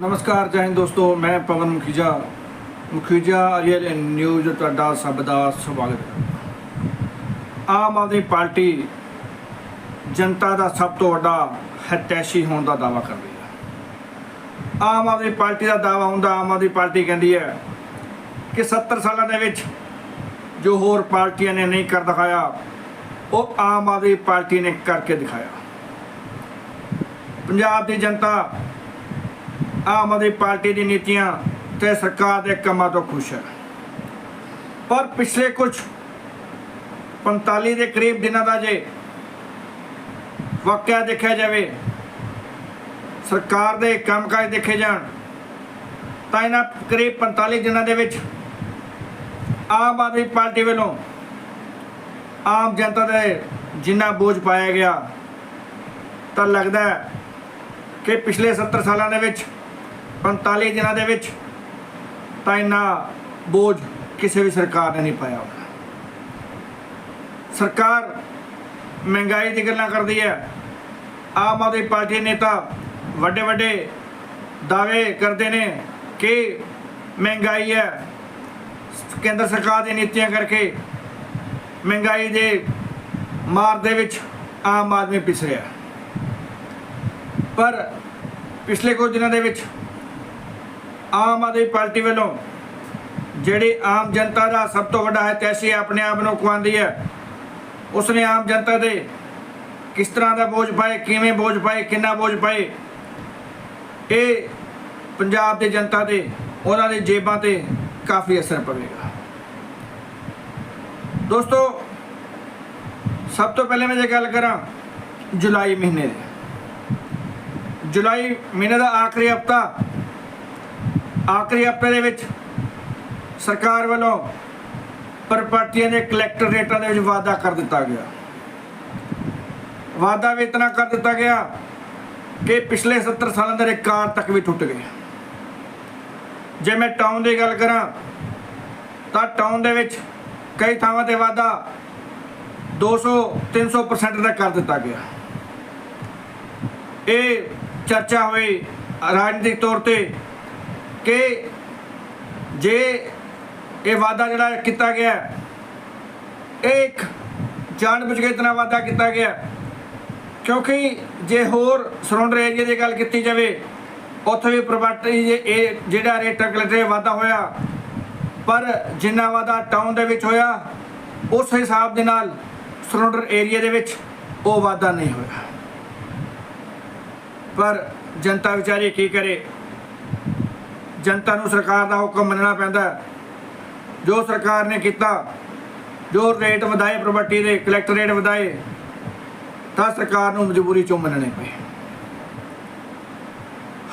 ਨਮਸਕਾਰ, ਜੈ ਹਿੰਦ ਦੋਸਤੋ, ਮੈਂ ਪਵਨ ਮੁਖੀਜਾ। ਮੁਖੀਜਾ ਰੀਅਲ ਨਿਊਜ਼ ਤੁਹਾਡਾ ਸਭ ਦਾ ਸਵਾਗਤ ਹੈ। ਆਮ ਆਦਮੀ ਪਾਰਟੀ ਜਨਤਾ ਦਾ ਸਭ ਤੋਂ ਵੱਡਾ ਹਤੈਸ਼ੀ ਹੋਣ ਦਾ ਦਾਅਵਾ ਕਰਦੀ ਹੈ। ਆਮ ਆਦਮੀ ਪਾਰਟੀ ਦਾ ਦਾਅਵਾ ਹੁੰਦਾ, ਆਮ ਆਦਮੀ ਪਾਰਟੀ ਕਹਿੰਦੀ ਹੈ ਕਿ 70 ਸਾਲਾਂ ਦੇ ਵਿੱਚ ਜੋ ਹੋਰ ਪਾਰਟੀਆਂ ਨੇ ਨਹੀਂ ਕਰ ਦਿਖਾਇਆ, ਉਹ ਆਮ ਆਦਮੀ ਪਾਰਟੀ ਨੇ ਕਰਕੇ ਦਿਖਾਇਆ। ਪੰਜਾਬ ਦੀ ਜਨਤਾ ਆਮ ਆਦਮੀ ਪਾਰਟੀ ਦੀ ਨੀਤੀਆਂ ਤੇ ਸਰਕਾਰ ਦੇ ਕੰਮਾਂ ਤੋਂ ਖੁਸ਼ ਹੈ। ਪਰ ਪਿਛਲੇ ਕੁਝ 45 ਦੇ ਕਰੀਬ ਦਿਨਾਂ ਦਾ ਜੇ ਵਾਕਿਆ ਦੇਖਿਆ ਜਾਵੇ, ਸਰਕਾਰ ਦੇ ਕੰਮਕਾਜ ਦੇਖੇ ਜਾਣ, ਤਾਂ ਇਹਨਾਂ ਕਰੀਬ 45 ਦਿਨਾਂ ਦੇ ਵਿੱਚ ਆਮ ਆਦਮੀ ਪਾਰਟੀ ਵੱਲੋਂ ਆਮ ਜਨਤਾ ਦੇ ਜਿੰਨਾ ਬੋਝ ਪਾਇਆ ਗਿਆ, ਤਾਂ ਲੱਗਦਾ ਕਿ ਪਿਛਲੇ 70 ਸਾਲਾਂ ਦੇ ਵਿੱਚ 45 ਦਿਨਾਂ ਦੇ ਵਿੱਚ ਤਾਂ ਇੰਨਾ ਬੋਝ ਕਿਸੇ ਵੀ ਸਰਕਾਰ ਨੇ ਨਹੀਂ ਪਾਇਆ ਸਰਕਾਰ ਮਹਿੰਗਾਈ ਦੀ ਗੱਲਾਂ ਕਰਦੀ ਹੈ। ਆਮ ਆਦਮੀ ਪਾਰਟੀ ਨੇਤਾ ਵੱਡੇ ਵੱਡੇ ਦਾਅਵੇ ਕਰਦੇ ਨੇ ਕਿ ਮਹਿੰਗਾਈ ਹੈ। ਕੇਂਦਰ ਸਰਕਾਰ ਦੀ ਨੀਤੀਆਂ ਕਰਕੇ ਮਹਿੰਗਾਈ ਦੇ ਮਾਰ ਦੇ ਵਿੱਚ ਆਮ ਆਦਮੀ ਪਿਸ ਰਿਹਾ। ਪਰ ਪਿਛਲੇ ਕੁਝ ਦਿਨਾਂ ਦੇ ਵਿੱਚ ਆਮ ਆਦਮੀ ਪਾਰਟੀ ਵੱਲੋਂ ਜਿਹੜੀ ਆਮ ਜਨਤਾ ਦਾ ਸਭ ਤੋਂ ਵੱਡਾ ਹੈ ਆਪਣੇ ਆਪ ਨੂੰ ਖਵਾਉਂਦੀ ਹੈ, ਉਸਨੇ ਆਮ ਜਨਤਾ ਦੇ ਕਿਸ ਤਰ੍ਹਾਂ ਦਾ ਬੋਝ ਪਾਏ, ਕਿਵੇਂ ਬੋਝ ਪਾਏ, ਕਿੰਨਾ ਬੋਝ ਪਾਏ, ਇਹ ਪੰਜਾਬ ਦੇ ਜਨਤਾ ਤੇ, ਉਹਨਾਂ ਦੇ ਜੇਬਾਂ ਤੇ ਕਾਫੀ ਅਸਰ ਪਵੇਗਾ। ਦੋਸਤੋ, ਸਭ ਤੋਂ ਪਹਿਲੇ ਮੈਂ ਜੇ ਗੱਲ ਕਰਾਂ ਜੁਲਾਈ ਮਹੀਨੇ ਦੀ। ਜੁਲਾਈ ਮਹੀਨੇ ਦਾ ਆਖਰੀ ਹਫਤਾ ਆਖਰੀ ਹਫ਼ਤੇ ਦੇ ਵਿੱਚ ਸਰਕਾਰ ਵੱਲੋਂ ਪ੍ਰਾਪਰਟੀਆਂ ਦੇ ਕਲੈਕਟਰ ਰੇਟਾਂ ਦੇ ਵਿੱਚ ਵਾਅਦਾ ਕਰ ਦਿੱਤਾ ਗਿਆ। ਵਾਅਦਾ ਵੀ ਇਤਨਾ ਕਰ ਦਿੱਤਾ ਗਿਆ ਕਿ ਪਿਛਲੇ 70 ਸਾਲਾਂ ਦੇ ਰਿਕਾਰਡ ਤੱਕ ਵੀ ਟੁੱਟ ਗਏ। ਜੇ ਮੈਂ ਟਾਊਨ ਦੀ ਗੱਲ ਕਰਾਂ, ਤਾਂ ਟਾਊਨ ਦੇ ਵਿੱਚ ਕਈ ਥਾਵਾਂ ਤੇ ਵਾਅਦਾ 200 300% ਦਾ ਕਰ ਦਿੱਤਾ ਗਿਆ। ਇਹ ਚਰਚਾ ਹੋਈ ਰਾਜਨੀਤਿਕ ਤੌਰ ਤੇ ਕਿ ਜੇ ਇਹ ਵਾਅਦਾ ਜਿਹੜਾ ਕੀਤਾ ਗਿਆ ਇਹ ਇੱਕ ਜਾਣਬੁੱਝ ਕੇ ਇਤਨਾ ਵਾਅਦਾ ਕੀਤਾ ਗਿਆ ਕਿਉਂਕਿ ਜੇ ਹੋਰ ਸਰੌਂਡਰ ਏਰੀਆ ਦੀ ਗੱਲ ਕੀਤੀ ਜਾਵੇ, ਉੱਥੇ ਵੀ ਪ੍ਰਾਪਰਟੀ ਇਹ ਜਿਹੜਾ ਰੇਟ ਕਲੈਕਟਰ ਵਾਅਦਾ ਹੋਇਆ, ਪਰ ਜਿੰਨਾ ਵਾਅਦਾ ਟਾਊਨ ਦੇ ਵਿੱਚ ਹੋਇਆ, ਉਸ ਹਿਸਾਬ ਦੇ ਨਾਲ ਸਰੌਂਡਰ ਏਰੀਆ ਦੇ ਵਿੱਚ ਉਹ ਵਾਅਦਾ ਨਹੀਂ ਹੋਇਆ। ਪਰ ਜਨਤਾ ਵਿਚਾਰੀ ਕੀ ਕਰੇ? ਜਨਤਾ ਨੂੰ ਸਰਕਾਰ ਦਾ ਹੁਕਮ ਮੰਨਣਾ ਪੈਂਦਾ ਜੋ ਸਰਕਾਰ ਨੇ ਕੀਤਾ, ਜੋ ਰੇਟ ਵਧਾਏ ਪ੍ਰਾਪਰਟੀ ਦੇ ਕਲੈਕਟਰ ਰੇਟ ਵਧਾਏ, ਤਾਂ ਸਰਕਾਰ ਨੂੰ ਮਜਬੂਰੀ ਚੋਂ ਮੰਨਣੇ ਪਏ।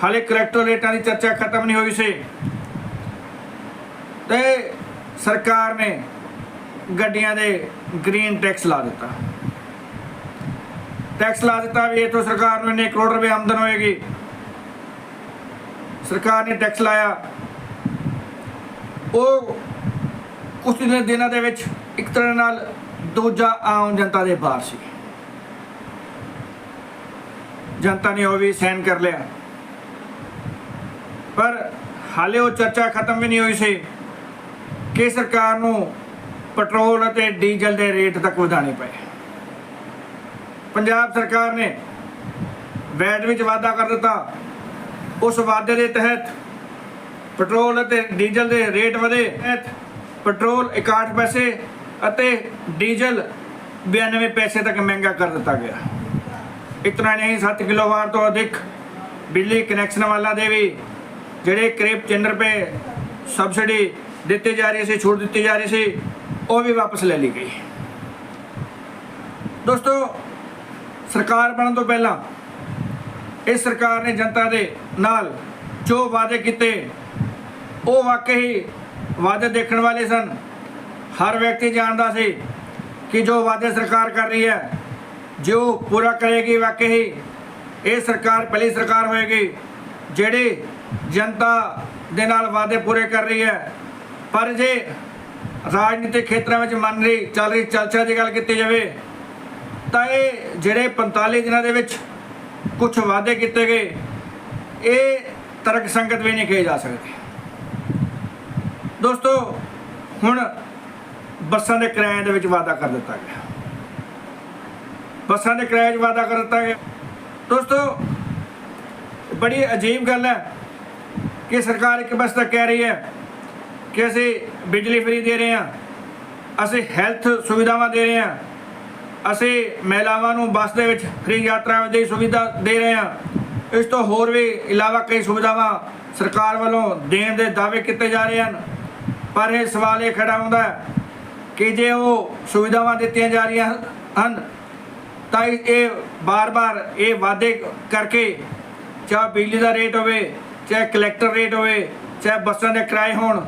ਹਾਲੇ ਕਲੈਕਟਰ ਰੇਟਾਂ ਦੀ ਚਰਚਾ ਖਤਮ ਨਹੀਂ ਹੋਈ ਸੀ। ਤੇ ਸਰਕਾਰ ਨੇ ਗੱਡੀਆਂ ਦੇ ਗ੍ਰੀਨ ਟੈਕਸ ਲਾ ਦਿੱਤਾ। ਟੈਕਸ ਲਾ ਦਿੱਤਾ ਵੀ ਇਹ ਤੋਂ ਸਰਕਾਰ ਨੂੰ ਇੰਨੇ ਕਰੋੜ ਰੁਪਏ ਆਮਦਨ ਹੋਏਗੀ। ਸਰਕਾਰ ਨੇ ਟੈਕਸ ਲਾਇਆ। ਉਹ ਕੁਝ ਦਿਨ ਦਿਨਾਂ ਦੇ ਵਿੱਚ ਇੱਕ ਤਰ੍ਹਾਂ ਨਾਲ ਦੂਜਾ ਆਮ ਜਨਤਾ ਦੇ ਬਾਹਰ ਸੀ। ਜਨਤਾ ਨੇ ਉਹ ਵੀ ਸਹਿਨ ਕਰ ਲਿਆ। ਪਰ ਹਾਲੇ ਉਹ ਚਰਚਾ ਖਤਮ ਵੀ ਨਹੀਂ ਹੋਈ ਸੀ ਕਿ ਸਰਕਾਰ ਨੂੰ ਪੈਟਰੋਲ ਅਤੇ ਡੀਜ਼ਲ ਦੇ ਰੇਟ ਤੱਕ ਵਧਾਣੇ ਪਏ। ਪੰਜਾਬ ਸਰਕਾਰ ਨੇ ਵੈਟ ਵਿੱਚ ਵਾਅਦਾ ਕਰ ਦਿੱਤਾ ਉਸ ਵਾਅਦੇ ਦੇ ਤਹਿਤ ਪੈਟਰੋਲ ਅਤੇ ਡੀਜ਼ਲ ਦੇ ਰੇਟ ਵਧੇ। ਪੈਟਰੋਲ 61 ਪੈਸੇ ਅਤੇ ਡੀਜ਼ਲ 92 ਪੈਸੇ ਤੱਕ ਮਹਿੰਗਾ ਕਰ ਦਿੱਤਾ ਗਿਆ। ਇਤਨਾ ਨਹੀਂ 7 ਕਿਲੋਵਾਟ ਤੋਂ ਅਧਿਕ ਬਿਜਲੀ ਕਨੈਕਸ਼ਨ ਵਾਲਾ ਦੇ ਵੀ ਜਿਹੜੇ ਕਰੀਬ 3 ਰੁਪਏ ਸਬਸਿਡੀ ਦਿੱਤੀ ਜਾ ਰਹੀ ਸੀ, ਛੂਟ ਦਿੱਤੀ ਜਾ ਰਹੀ ਸੀ, ਉਹ ਵੀ ਵਾਪਸ ਲੈ ਲਈ ਗਈ। ਦੋਸਤੋ, ਸਰਕਾਰ ਬਣਨ ਤੋਂ ਪਹਿਲਾਂ ਇਸ ਸਰਕਾਰ ਨੇ ਜਨਤਾ ਦੇ ਨਾਲ ਜੋ ਵਾਅਦੇ ਕੀਤੇ, ਉਹ ਵਾਕਈ ਵਾਅਦੇ ਦੇਖਣ ਵਾਲੇ ਸਨ। ਹਰ ਵਿਅਕਤੀ ਜਾਣਦਾ ਸੀ ਕਿ ਜੋ ਵਾਅਦੇ ਸਰਕਾਰ ਕਰ ਰਹੀ ਹੈ, ਜੋ ਪੂਰਾ ਕਰੇਗੀ, ਵਾਕਈ ਇਹ ਸਰਕਾਰ ਪਹਿਲੀ ਸਰਕਾਰ ਹੋਏਗੀ, ਜਿਹੜੀ ਜਨਤਾ ਦੇ ਨਾਲ ਵਾਅਦੇ ਪੂਰੇ ਕਰ ਰਹੀ ਹੈ। ਪਰ ਜੇ ਰਾਜਨੀਤਿਕ ਖੇਤਰਾਂ ਵਿੱਚ ਮੰਨ ਰਹੀ, ਚੱਲ ਰਹੀ ਚਰਚਾ ਦੀ ਗੱਲ ਕੀਤੀ ਜਾਵੇ, ਤਾਂ ਇਹ ਜਿਹੜੇ 45 ਦਿਨਾਂ ਦੇ ਵਿੱਚ ਕੁਝ ਵਾਅਦੇ ਕੀਤੇ ਗਏ, ਇਹ ਤਰਕ ਸੰਗਤ ਵੀ ਨਹੀਂ ਕਹੇ ਜਾ ਸਕਦੇ। ਦੋਸਤੋ, ਹੁਣ ਬੱਸਾਂ ਦੇ ਕਿਰਾਏ ਦੇ ਵਿੱਚ ਵਾਅਦਾ ਕਰ ਦਿੱਤਾ ਗਿਆ। ਬੱਸਾਂ ਦੇ ਕਿਰਾਏ 'ਚ ਵਾਅਦਾ ਕਰ ਦਿੱਤਾ ਗਿਆ। ਦੋਸਤੋ, ਬੜੀ ਅਜੀਬ ਗੱਲ ਹੈ ਕਿ ਸਰਕਾਰ ਇੱਕ ਬੱਸ ਤਾਂ ਕਹਿ ਰਹੀ ਹੈ ਕਿ ਅਸੀਂ ਬਿਜਲੀ ਫਰੀ ਦੇ ਰਹੇ ਹਾਂ, ਅਸੀਂ ਹੈਲਥ ਸੁਵਿਧਾਵਾਂ ਦੇ ਰਹੇ ਹਾਂ ਅਸੀਂ ਮਹਿਲਾਵਾਂ ਨੂੰ ਬੱਸ ਦੇ ਵਿੱਚ ਫ੍ਰੀ ਯਾਤਰਾ ਦੀ ਸੁਵਿਧਾ ਦੇ ਰਹੇ ਹਾਂ। ਇਸ ਤੋਂ ਹੋਰ ਵੀ ਇਲਾਵਾ ਕਈ ਸੁਵਿਧਾਵਾਂ ਸਰਕਾਰ ਵੱਲੋਂ ਦੇਣ ਦੇ ਦਾਅਵੇ ਕੀਤੇ ਜਾ ਰਹੇ ਹਨ। ਪਰ ਇਹ ਸਵਾਲ ਇਹ ਖੜਾ ਹੁੰਦਾ ਕਿ ਜੇ ਉਹ ਸੁਵਿਧਾਵਾਂ ਦਿੱਤੀਆਂ ਜਾ ਰਹੀਆਂ ਹਨ, ਤਾਂ ਇਹ ਬਾਰ-ਬਾਰ ਇਹ ਵਾਅਦੇ ਕਰਕੇ ਚਾਹੇ ਬਿਜਲੀ ਦਾ ਰੇਟ ਹੋਵੇ, ਚਾਹੇ ਕਲੈਕਟਰ ਰੇਟ ਹੋਵੇ, ਚਾਹੇ ਬੱਸਾਂ ਦੇ ਕਿਰਾਏ ਹੋਣ,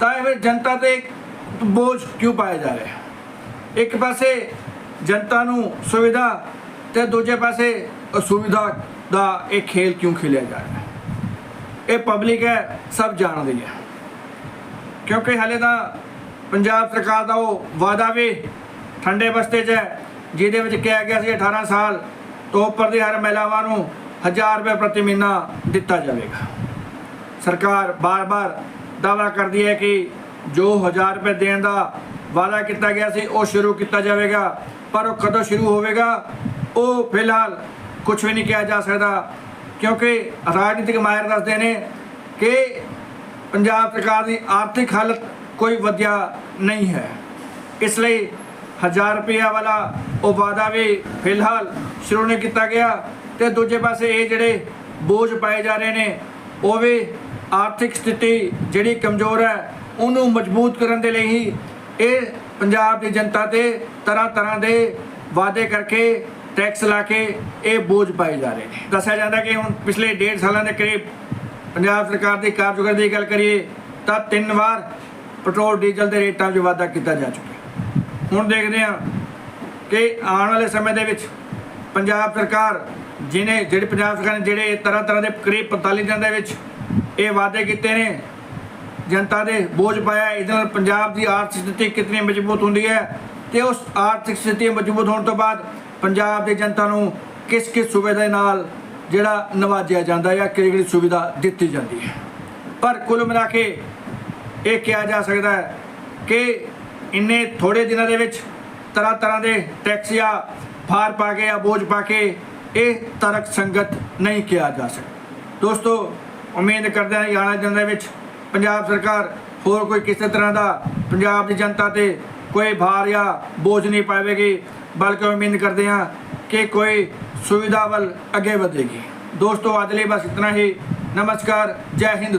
ਤਾਂ ਇਹ ਜਨਤਾ ਤੇ ਬੋਝ ਕਿਉਂ ਪਾਇਆ ਜਾ ਰਿਹਾ ਇੱਕ ਪਾਸੇ ਜਨਤਾ ਨੂੰ ਸੁਵਿਧਾ ਤੇ ਦੂਜੇ ਪਾਸੇ ਅਸੁਵਿਧਾ ਦਾ ਇਹ ਖੇਲ ਕਿਉਂ ਖੇਲਿਆ ਜਾ ਰਿਹਾ? ਹੈ ਇਹ ਪਬਲਿਕ ਹੈ, ਸਭ ਜਾਣਦੀ ਹੈ ਕਿਉਂਕਿ ਹਾਲੇ ਤਾਂ ਪੰਜਾਬ ਸਰਕਾਰ ਦਾ ਉਹ ਵਾਅਦਾ ਵੀ ਠੰਡੇ ਬਸਤੇ 'ਚ ਹੈ, ਜਿਹਦੇ ਵਿੱਚ ਕਿਹਾ ਗਿਆ ਸੀ 18 ਸਾਲ ਤੋਂ ਉੱਪਰ ਦੀ ਹਰ ਮਹਿਲਾਵਾਂ ਨੂੰ 1000 ਰੁਪਏ ਪ੍ਰਤੀ ਮਹੀਨਾ ਦਿੱਤਾ ਜਾਵੇਗਾ। ਸਰਕਾਰ ਬਾਰ-ਬਾਰ ਦਾਅਵਾ ਕਰਦੀ ਹੈ ਕਿ ਜੋ 1000 ਰੁਪਏ ਦੇਣ ਦਾ ਵਾਅਦਾ ਕੀਤਾ ਗਿਆ ਸੀ, ਉਹ ਸ਼ੁਰੂ ਕੀਤਾ ਜਾਵੇਗਾ, ਪਰ ਉਹ ਕਦੋਂ ਸ਼ੁਰੂ ਹੋਵੇਗਾ, ਉਹ ਫਿਲਹਾਲ ਕੁਝ ਵੀ ਨਹੀਂ ਕਿਹਾ ਜਾ ਸਕਦਾ, ਕਿਉਂਕਿ ਰਾਜਨੀਤਿਕ ਮਾਇਰ ਦੱਸਦੇ ਨੇ ਕਿ ਪੰਜਾਬ ਸਰਕਾਰ ਦੀ ਆਰਥਿਕ ਹਾਲਤ ਕੋਈ ਵਧੀਆ ਨਹੀਂ ਹੈ। ਇਸ ਲਈ 1000 ਰੁਪਇਆ ਵਾਲਾ ਉਹ ਵਾਅਦਾ ਵੀ ਫਿਲਹਾਲ ਸ਼ੁਰੂ ਨਹੀਂ ਕੀਤਾ ਗਿਆ ਤੇ ਦੂਜੇ ਪਾਸੇ ਇਹ ਜਿਹੜੇ ਬੋਝ ਪਾਏ ਜਾ ਰਹੇ ਨੇ, ਉਹ ਵੀ ਆਰਥਿਕ ਸਥਿਤੀ ਜਿਹੜੀ ਕਮਜ਼ੋਰ ਹੈ, ਉਹਨੂੰ ਮਜ਼ਬੂਤ ਕਰਨ ਦੇ ਲਈ ਹੀ ਇਹ ਪੰਜਾਬ ਦੀ ਜਨਤਾ ਤੇ ਤਰ੍ਹਾਂ ਤਰ੍ਹਾਂ ਦੇ ਵਾਅਦੇ ਕਰਕੇ ਟੈਕਸ ਲਾ ਕੇ ਇਹ ਬੋਝ ਪਾਏ ਜਾ ਰਹੇ ਨੇ। ਦੱਸਿਆ ਜਾਂਦਾ ਕਿ ਹੁਣ ਪਿਛਲੇ 1.5 ਸਾਲਾਂ ਦੇ ਕਰੀਬ ਪੰਜਾਬ ਸਰਕਾਰ ਦੀ ਕਾਰਜਕਾਰੀ ਦੀ ਗੱਲ ਕਰੀਏ ਤਾਂ ਤਿੰਨ ਵਾਰ ਪੈਟਰੋਲ, ਡੀਜ਼ਲ ਦੇ ਰੇਟਾਂ 'ਚ ਵਾਧਾ ਕੀਤਾ ਜਾ ਚੁੱਕਿਆ। ਹੁਣ ਦੇਖਦੇ ਹਾਂ ਕਿ ਆਉਣ ਵਾਲੇ ਸਮੇਂ ਦੇ ਵਿੱਚ ਪੰਜਾਬ ਸਰਕਾਰ ਜਿਹਨੇ ਜਿਹੜੇ ਪੰਜਾਬ ਸਰਕਾਰ ਨੇ ਜਿਹੜੇ ਤਰ੍ਹਾਂ ਤਰ੍ਹਾਂ ਦੇ ਕਰੀਬ 45 ਦਿਨਾਂ ਦੇ ਵਿੱਚ ਇਹ ਵਾਅਦੇ ਕੀਤੇ ਨੇ ਜਨਤਾ ਦੇ ਬੋਝ ਪਾਇਆ, ਇਹਦੇ ਨਾਲ ਪੰਜਾਬ ਦੀ ਆਰਥਿਕ ਸਥਿਤੀ ਕਿੰਨੀ ਮਜ਼ਬੂਤ ਹੁੰਦੀ ਹੈ ਤੇ ਉਸ ਆਰਥਿਕ ਸਥਿਤੀ ਮਜ਼ਬੂਤ ਹੋਣ ਤੋਂ ਬਾਅਦ ਪੰਜਾਬ ਦੀ ਜਨਤਾ ਨੂੰ ਕਿਸ ਕਿਸ ਸੁਵਿਧਾ ਦੇ ਨਾਲ ਜਿਹੜਾ ਨਵਾਜਿਆ ਜਾਂਦਾ ਜਾਂ ਕਿਹੜੀ ਕਿਹੜੀ ਸੁਵਿਧਾ ਦਿੱਤੀ ਜਾਂਦੀ ਹੈ। ਪਰ ਕੁੱਲ ਮਿਲਾ ਕੇ ਇਹ ਕਿਹਾ ਜਾ ਸਕਦਾ ਹੈ ਕਿ ਇੰਨੇ ਥੋੜੇ ਦਿਨਾਂ ਦੇ ਵਿੱਚ ਤਰ੍ਹਾਂ ਤਰ੍ਹਾਂ ਦੇ ਟੈਕਸ ਜਾਂ ਭਾਰ ਪਾ ਕੇ ਜਾਂ ਬੋਝ ਪਾ ਕੇ ਇਹ ਤਰਕ ਸੰਗਤ ਨਹੀਂ ਕਿਹਾ ਜਾ ਸਕਦਾ। ਦੋਸਤੋ, ਉਮੀਦ ਕਰਦੇ ਹਾਂ ਕਿ ਆਉਣ ਵਾਲੇ ਦਿਨਾਂ ਦੇ ਵਿੱਚ ਪੰਜਾਬ ਸਰਕਾਰ ਹੋਰ ਕੋਈ ਕਿਸੇ ਤਰ੍ਹਾਂ ਦਾ ਪੰਜਾਬ ਦੀ ਜਨਤਾ ਤੇ ਕੋਈ ਭਾਰ ਜਾਂ ਬੋਝ ਨਹੀਂ ਪਾਵੇਗੀ, ਬਲਕਿ ਉਮੀਦ ਕਰਦੇ ਹਾਂ ਕਿ ਕੋਈ ਸੁਵਿਧਾ ਵੱਲ ਅੱਗੇ ਵਧੇਗੀ। ਦੋਸਤੋ, ਅੱਜ ਲਈ ਬਸ ਇਤਨਾ ਹੀ। ਨਮਸਕਾਰ, ਜੈ ਹਿੰਦ।